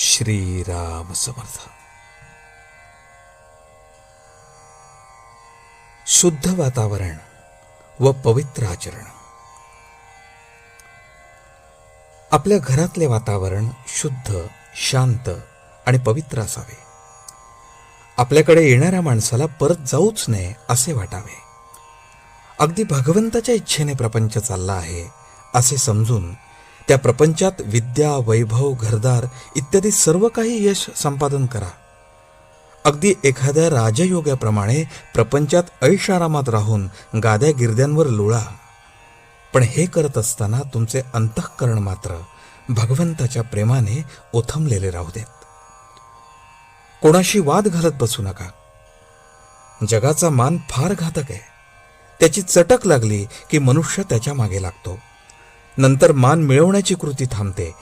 श्रीराम समर्थ। शुद्ध वातावरण व पवित्र आचरण। आपल्या घरातले वातावरण शुद्ध शांत आणि पवित्र असावे. आपल्याकडे येणाऱ्या माणसाला परत जाऊच नये असे वाटावे. अगदी भगवंताच्या इच्छेने प्रपंच चालला आहे असे समजून त्या प्रपंचात विद्या वैभव घरदार इत्यादी सर्व काही यश संपादन करा. अगदी एखाद्या राजयोगाप्रमाणे प्रपंचात ऐषारामात राहून गाद्या गिरद्यांवर लोळा. पण हे करत असताना तुमचे अंतःकरण मात्र भगवंताच्या प्रेमाने ओथमलेले राहू देत. कोणाशी वाद घालत बसू नका. जगाचा मान फार घातक आहे. त्याची चटक लागली की मनुष्य त्याच्यामागे लागतो. नंतर मान मिळवण्याची कृती थांबते.